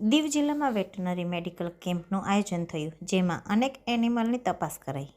દીવ જિલ્લામાં veterinary medical કેમ્પનું આયોજન થયું, જેમાં અનેક એનિમલની તપાસ કરાઈ.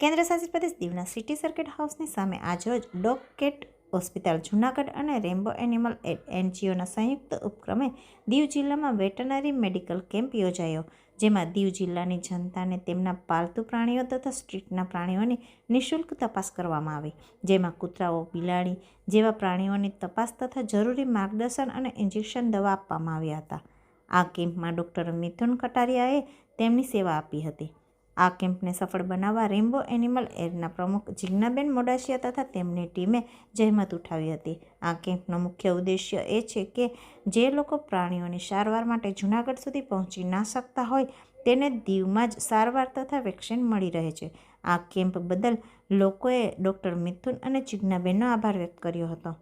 કેન્દ્રશાસિત પ્રદેશ દીવના સિટી સર્કિટ હાઉસની સામે આજરોજ ડોગ કેટ હોસ્પિટલ, જૂનાગઢ અને રેમ્બો એનિમલ એડ એનજીઓના સંયુક્ત ઉપક્રમે દીવ જિલ્લામાં વેટનરી મેડિકલ કેમ્પ યોજાયો. જેમાં દીવ જિલ્લાની જનતાને તેમના પાલતુ પ્રાણીઓ તથા સ્ટ્રીટના પ્રાણીઓની નિઃશુલ્ક તપાસ કરવામાં આવી. જેમાં કૂતરાઓ, બિલાડી જેવા પ્રાણીઓની તપાસ તથા જરૂરી માર્ગદર્શન અને ઇન્જેક્શન દવા આપવામાં આવ્યા હતા. આ કેમ્પમાં ડૉક્ટર મિથુન કટારિયાએ તેમની સેવા આપી હતી. આ કેમ્પને સફળ બનાવવા રેમ્બો એનિમલ એરના પ્રમુખ જિજ્ઞાબેન મોડાસિયા તથા તેમની ટીમે જહેમત ઉઠાવી હતી. આ કેમ્પનો મુખ્ય ઉદ્દેશ્ય એ છે કે જે લોકો પ્રાણીઓની સારવાર માટે જૂનાગઢ સુધી પહોંચી ના શકતા હોય તેને દીવમાં જ સારવાર તથા વેક્સિન મળી રહે છે. આ કેમ્પ બદલ લોકોએ ડૉક્ટર મિથુન અને જિજ્ઞાબેનનો આભાર વ્યક્ત કર્યો હતો.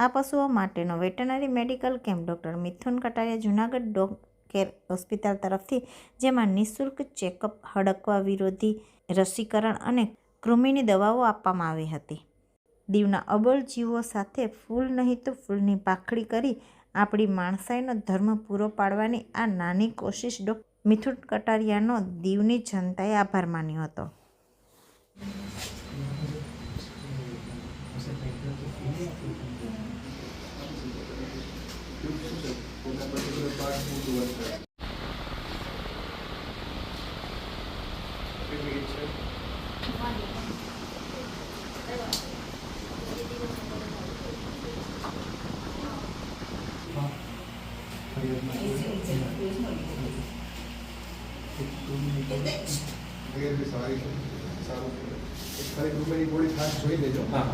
આ પશુઓ માટેનો veterinary medical camp doctor Mithun Kataria Junagadh dog care hospital તરફથી, જેમાં નિઃશુલ્ક ચેકઅપ, હડકવા વિરોધી રસીકરણ અને કૃમિની દવાઓ આપવામાં આવી હતી. દીવના અબોલ જીવો સાથે ફૂલ નહીં તો ફૂલની પાખડી કરી આપણી માણસાઈનો ધર્મ પૂરો પાડવાની આ નાની કોશિશ ડો મિથુન કટારિયાનો દીવની જનતાએ આભાર માન્યો હતો. તબિયત બી સારી છે સારું છે એક ખાલી ડુંગળીની ગોળી ખાસ જોઈ લેજો હા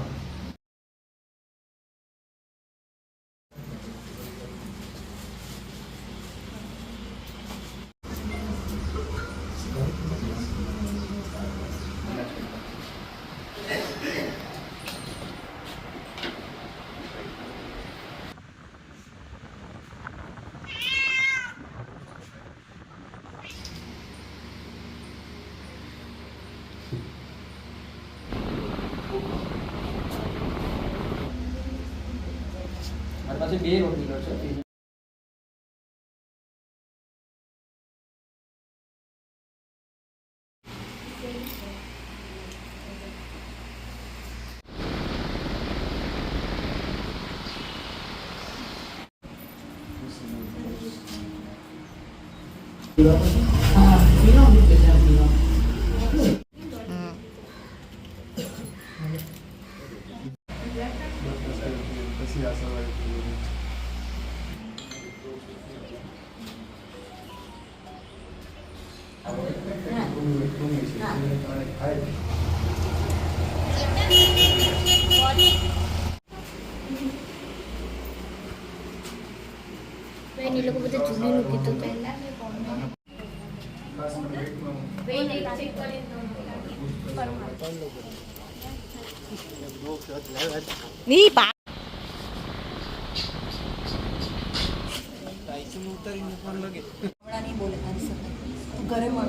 મારી પાસે બે રોટીલો છે પછી આ ખાય બેન એ લોકો બધા જૂનીનું કીધું હતું ખાસ કરીને પેટમાં હમણાં નહીં બોલે તારી સાથે ઘરે મળ.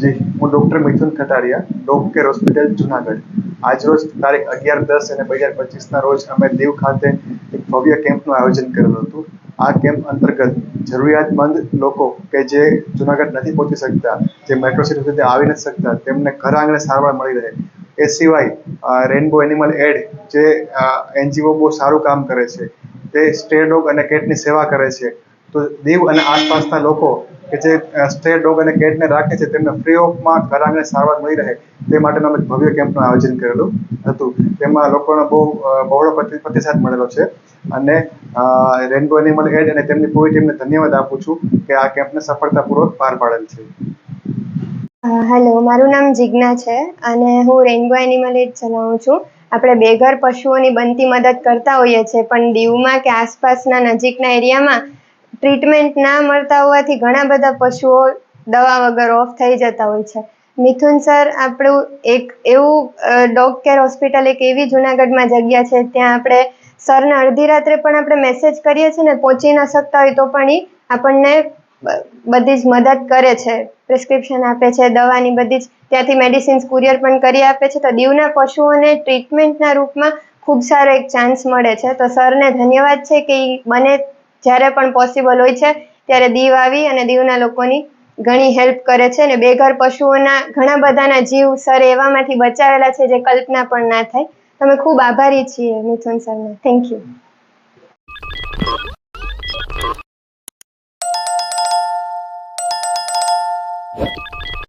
જી, હું doctor Mithun Khataria dog care hospital Junagadh. આજરોજ તારીખ અગિયાર, દસ અને બે હજાર પચીસના રોજ અમે દીવ ખાતે એક ભવ્ય કેમ્પનું આયોજન કરેલું હતું. આ કેમ્પ અંતર્ગત જરૂરિયાતમંદ લોકો કે જે જુનાગઢ નથી પહોંચી શકતા, જે મેટ્રો સિટી સુધી આવી નથી શકતા, તેમને ઘર આંગણે સારવાર મળી રહે. એ સિવાય રેનબો એનિમલ એડ જે એનજીઓ બહુ સારું કામ કરે છે, તે સ્ટે ડોગ અને કેટની સેવા કરે છે. તો દીવ અને આસપાસના લોકો કે જે સ્ટે ડોગ અને કેટને રાખે છે, તેમને ફ્રી ઓફમાં ઘર સારવાર મળી રહે, તે માટેનું અમે ભવ્ય કેમ્પનું આયોજન કરેલું હતું. તેમાં લોકોનો બહુ બહોળો પ્રતિસાદ મળેલો છે. અને રેનબો એનિમલ એડ અને તેમની પૂરી ટીમને ધન્યવાદ આપું છું કે આ કેમ્પને સફળતાપૂર્વક પાર પાડેલ છે. હેલો મારું નામ જિજ્ઞા છે અને હું રેઇનબો એનિમલ એડ ચલાવું છું. આપણે બેઘર પશુઓની બનતી મદદ કરતા હોઈએ છીએ, પણ દીવમાં કે આસપાસના નજીકના એરિયામાં ટ્રીટમેન્ટ ના મળતા હોવાથી ઘણા બધા પશુઓ દવા વગર ઓફ થઈ જતા હોય છે. મિથુન સર, આપણું એક એવું ડોગ કેર હોસ્પિટલ એક એવી જુનાગઢમાં જગ્યા છે, ત્યાં આપણે સરને અડધી રાત્રે પણ આપણે મેસેજ કરીએ છીએ ને પહોંચી ન શકતા હોય તો પણ એ આપણને બધી જ મદદ કરે છે. પ્રિસ્ક્રિપ્શન આપે છે, દવાની બધી જ, ત્યાંથી મેડિસિન્સ કુરિયર પણ કરી આપે છે. તો દીવના પશુઓને ટ્રીટમેન્ટના રૂપમાં ખૂબ સારો એક ચાન્સ મળે છે. તો સરને ધન્યવાદ છે કે બને જ્યારે પણ પોસિબલ હોય છે, ત્યારે દીવ આવી અને દીવના લોકોની ઘણી હેલ્પ કરે છે. અને બેઘર પશુઓના ઘણા બધાના જીવ સર એવામાંથી બચાવેલા છે, જે કલ્પના પણ ના થાય. તમે ખૂબ આભારી છીએ, મિથુન સરને. Thank you